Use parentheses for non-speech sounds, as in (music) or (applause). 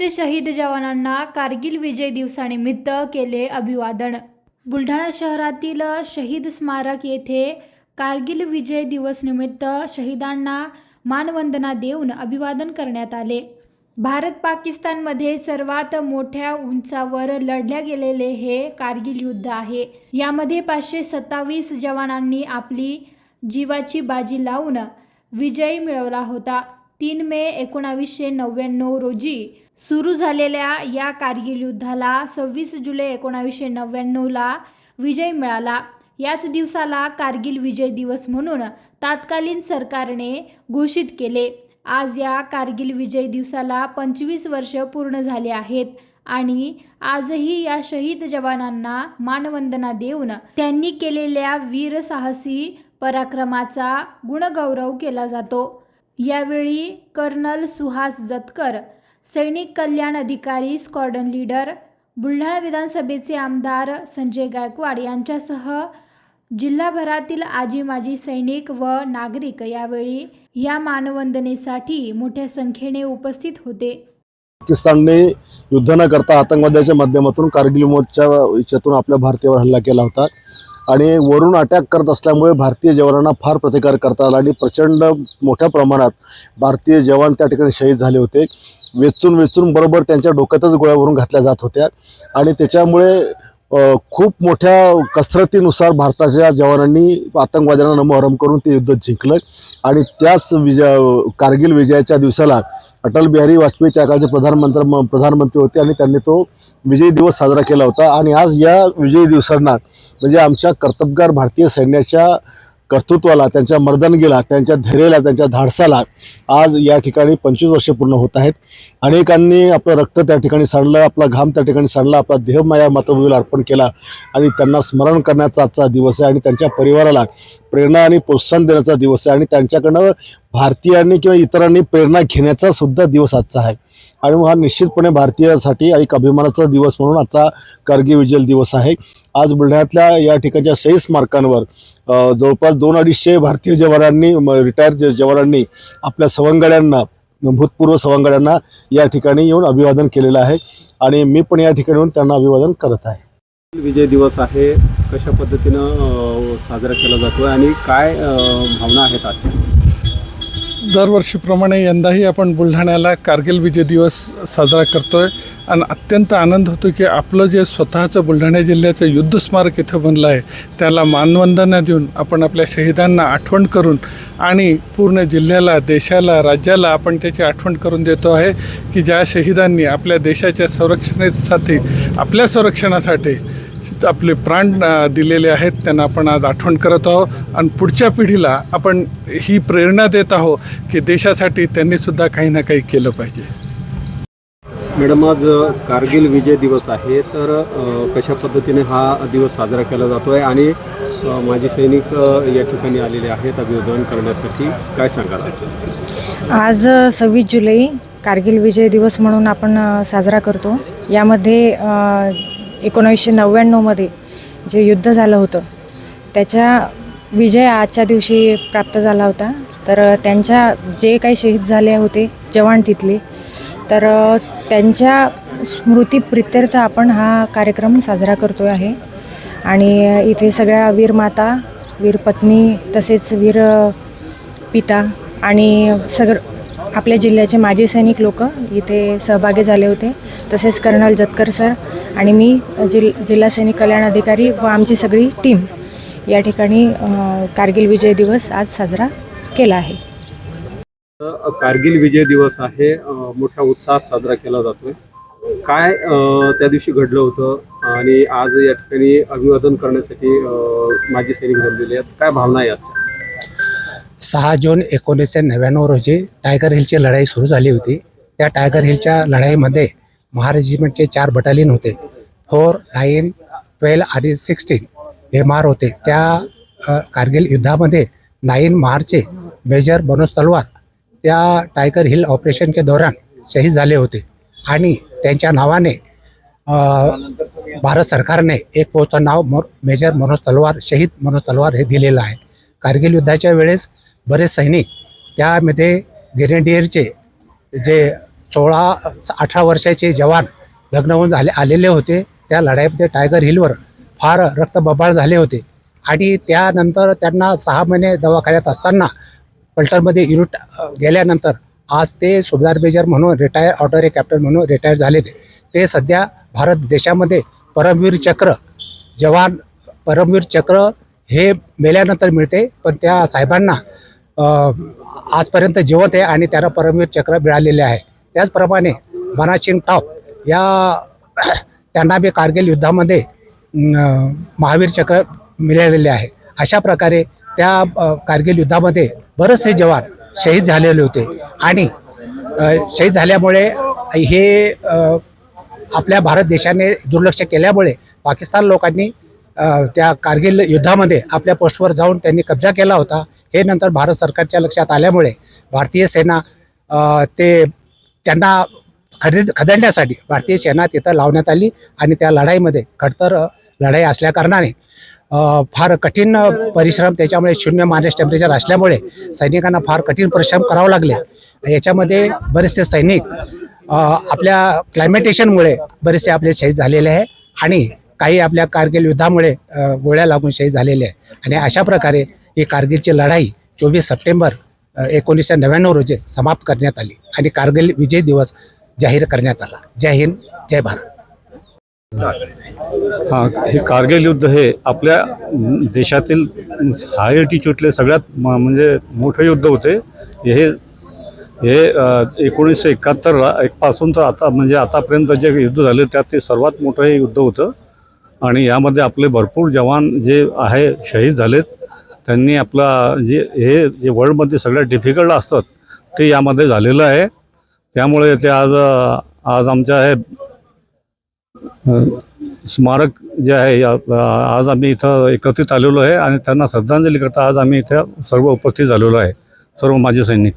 वीर शहीद जवानांना कारगिल विजय दिवसानिमित्त केले अभिवादन. बुलढाणा शहरातील शहीद स्मारक येथे कारगिल विजय दिवस निमित्त शहीदांना मानवंदना देऊन अभिवादन करण्यात आले. भारत पाकिस्तानमध्ये सर्वात मोठ्या उंचावर लढल्या गेलेले हे कारगिल युद्ध आहे. यामध्ये पाचशे सत्तावीस जवानांनी आपली जीवाची बाजी लावून विजय मिळवला होता. तीन मे एकोणावीसशे नव्याण्णव रोजी सुरू झालेल्या या कारगिल युद्धाला सव्वीस जुलै एकोणावीसशे नव्याण्णवला विजय मिळाला. याच दिवसाला कारगिल विजय दिवस म्हणून तात्कालीन सरकारने घोषित केले. आज या कारगिल विजय दिवसाला पंचवीस वर्ष पूर्ण झाले आहेत आणि आजही या शहीद जवानांना मानवंदना देऊन त्यांनी केलेल्या वीर साहसी पराक्रमाचा गुणगौरव केला जातो. यावेळी कर्नल सुहास जतकर सैनिक कल्याण अधिकारी स्क्वॉडन लीडर बुलढाणा विधानसभेचे आमदार संजय गायकवाड यांच्यासह जिल्हाभरातील आजी माजी सैनिक व नागरिक यावेळी या मानवंदनेसाठी मोठ्या संख्येने उपस्थित होते. पाकिस्तानने युद्ध न करता आतंकवादाच्या माध्यमातून कारगिल मोर्चा याच्यातून आपल्या भारतीयावर हल्ला केला होता. आणि वरून अटॅक करत असल्यामुळे भारतीय जवानांना फार प्रतिकार करता आला आणि प्रचंड मोठ्या प्रमाणात भारतीय जवान त्या ठिकाणी शहीद झाले होते. वेचून वेचून बरोबर त्यांच्या डोक्यातच गोळ्या भरून घातल्या जात होत्या. आणि त्याच्यामुळे खूप मोठ्या कसरतीनुसार भारताच्या जवानांनी आतंकवाद्यांना नमोहरम करून ते युद्ध जिंकलं. आणि त्याच विजय कारगिल विजयाच्या दिवसाला अटल बिहारी वाजपेयी त्या काळचे प्रधानमंत्री म- प्रधानमंत्री होते आणि त्यांनी तो विजयी दिवस साजरा केला होता. आणि आज या विजयी दिवसांना म्हणजे आमच्या कर्तबगार भारतीय सैन्याच्या कर्तृत्वाला त्यांच्या मर्दनगीला त्यांच्या धैर्याला त्यांच्या धाडसाला आज या ठिकाणी पंचवीस वर्षे पूर्ण होत आहेत. अनेकांनी आपलं रक्त त्या ठिकाणी सांडलं आपला घाम त्या ठिकाणी सांडला आपला देह माया मातृभूमीला अर्पण केला आणि त्यांना स्मरण करण्याचा आजचा दिवस आहे आणि त्यांच्या परिवाराला प्रेरणा आणि प्रोत्साहन देण्याचा दिवस आहे आणि त्यांच्याकडनं भारतीयांनी किंवा इतरांनी प्रेरणा घेण्याचा सुद्धा दिवस आजचा आहे. आणि मग हा निश्चितपणे भारतीयासाठी एक अभिमानाचा दिवस म्हणून आजचा कारगिल विजय दिवस आहे. आज बुलढाण्यातल्या या ठिकाणच्या सही स्मारकांवर जवळपास दोन अडीचशे भारतीय जवानांनी रिटायर जवानांनी आपल्या सवंगड्यांना भूतपूर्व सवंगड्यांना या ठिकाणी येऊन अभिवादन केलेलं आहे. आणि मी पण या ठिकाणी येऊन त्यांना अभिवादन करत आहे. विजय दिवस आहे. कशा पद्धतीनं साजरा केला जातो आणि काय भावना आहेत आजच्या? दरवर्षीप्रमाणे यंदाही आपण बुलढाण्याला कारगिल विजय दिवस साजरा करतो आहे आणि अत्यंत आनंद होतो की आपलं जे स्वतःचं बुलढाणा जिल्ह्याचं युद्ध स्मारक इथं बनलं आहे त्याला मानवंदना देऊन आपण आपल्या शहीदांना आठवण करून आणि पूर्ण जिल्ह्याला देशाला राज्याला आपण त्याची आठवण करून देतो आहे की ज्या शहीदांनी आपल्या देशाच्या संरक्षणासाठी आपल्या संरक्षणासाठी आपले प्राण दिलेले आहेत त्यांना आपण आज आठवण करत आहोत. आणि पुढच्या पिढीला आपण ही प्रेरणा देत आहोत की देशासाठी त्यांनीसुद्धा काही ना काही केलं पाहिजे. मॅडम आज कारगिल विजय दिवस आहे तर कशा पद्धतीने हा दिवस साजरा केला जातो आहे आणि माजी सैनिक या ठिकाणी आलेले आहेत अभिवादन करण्यासाठी काय सांगाल? आज? आज सव्वीस जुलै कारगिल विजय दिवस म्हणून आपण साजरा करतो. यामध्ये एकोणावीसशे नव्याण्णवमध्ये जे युद्ध झालं होतं त्याच्या विजय आजच्या दिवशी प्राप्त झाला होता. तर त्यांच्या जे काही शहीद झाले होते जवान तिथले तर त्यांच्या त्यांच्या स्मृतीप्रित्यर्थ आपण हा कार्यक्रम साजरा करतो आहे. आणि इथे सगळ्या वीरमाता वीरपत्नी तसेच वीर पिता आणि सगळं आपल्या जिल्ह्याचे माजी सैनिक लोक इथे सहभागी झाले होते. तसेच कर्नल जतकर सर आणि मी जिल जिल्हा सैनिक कल्याण अधिकारी व आमची सगळी टीम या ठिकाणी कारगिल विजय दिवस आज साजरा केला आहे. कारगिल विजय दिवस आहे. मोठ्या उत्साहात साजरा केला जातोय. काय त्या दिवशी घडलं होतं आणि आज या ठिकाणी अभिवादन करण्यासाठी माजी सैनिक जमलेले आहेत. काय भावना आहे आजच्या? सहा जून एकोणीसशे नव्याण्णव रोजी टायगर हिलची लढाई सुरू झाली होती. त्या टायगर हिलच्या लढाईमध्ये महारेजिमेंटचे चार बटालियन होते. फोर नाईन ट्वेल्व आणि सिक्स्टीन हे मार होते. त्या कारगिल युद्धामध्ये नाईन मारचे मेजर मनोज तलवार त्या टायगर हिल ऑपरेशनच्या दौरान शहीद झाले होते आणि त्यांच्या नावाने भारत सरकारने एक पोचं नाव मो मेजर मनोज तलवार शहीद मनोज तलवार हे दिलेलं आहे. कारगिल युद्धाच्या वेळेस बरेच सैनिक त्यामध्ये ग्रेनेडियरचे जे सोळा अठरा वर्षाचे जवान लग्न होऊन झाले आलेले होते त्या लढाईमध्ये टायगर हिलवर फार रक्तबबाळ झाले होते. आणि त्यानंतर त्यांना सहा महिने दवाखान्यात असताना पलटनमध्ये युनिट गेल्यानंतर आज ते सुभदार मेजर म्हणून रिटायर ऑर्डर कॅप्टन म्हणून रिटायर झाले ते ते सध्या भारत देशामध्ये परमवीर चक्र जवान परमवीर चक्र हे मेल्यानंतर मिळते पण त्या साहेबांना आजपर्यंत जिवंत आहे आणि त्यांना परमवीर चक्र मिळालेले आहे. त्याचप्रमाणे बनासिंग टॉप या (clears throat) त्यांना बी कारगिल युद्धामध्ये महावीर चक्र मिळालेले आहे. अशा प्रकारे त्या कारगिल युद्धामध्ये बरेचसे जवान शहीद झालेले होते. आणि शहीद झाल्यामुळे हे आपल्या भारत देशाने दुर्लक्ष केल्यामुळे पाकिस्तान लोकांनी त्या कारगिल युद्धामध्ये आपल्या पोस्टवर जाऊन त्यांनी कब्जा केला होता. हे नंतर भारत सरकारच्या लक्षात आल्यामुळे भारतीय सेना ते त्यांना खरेद खदडण्यासाठी भारतीय सेना तिथं लावण्यात आली आणि त्या लढाईमध्ये खडतर लढाई असल्याकारणाने फार कठीण परिश्रम त्याच्यामुळे शून्य मायनस टेम्परेचर असल्यामुळे सैनिकांना फार कठीण परिश्रम करावे लागले. याच्यामध्ये बरेचसे सैनिक आपल्या क्लायमेटेशनमुळे बरेचसे आपले शहीद झालेले आहे आणि काही आपल्या कारगिल युद्धामुळे गोळ्या लागून शहीद झालेले आहे. आणि अशा प्रकारे ही कारगिलची लढाई चोवीस सप्टेंबर एकोणीसशे नव्याण्णव रोजी समाप्त करण्यात आली आणि कारगिल विजय दिवस जाहीर करण्यात आला. जय हिंद जय भारत. हा हे कारगिल युद्ध हे आपल्या देशातील सहायटीचुटले सगळ्यात म- म्हणजे मोठे युद्ध होते. हे हे एकोणीसशे एकाहत्तरला एक पासून तर आता म्हणजे आतापर्यंत जे युद्ध झाले त्यात ते सर्वात मोठं हे युद्ध होतं. आणि यामध्ये आपले भरपूर जवान जे आहे शहीद झालेत त्यांनी आपला जे हे जे वर्ल्डमध्ये सगळ्यात डिफिकल्ट असतात ते यामध्ये झालेलं आहे. त्यामुळे ते आज आज आमच्या हे स्मारक जे आहे या- आज आम्ही इथं एकत्रित आलेलो आहे आणि त्यांना श्रद्धांजली करता आज आम्ही इथं सर्व उपस्थित झालेलो आहे सर्व माजी सैनिक.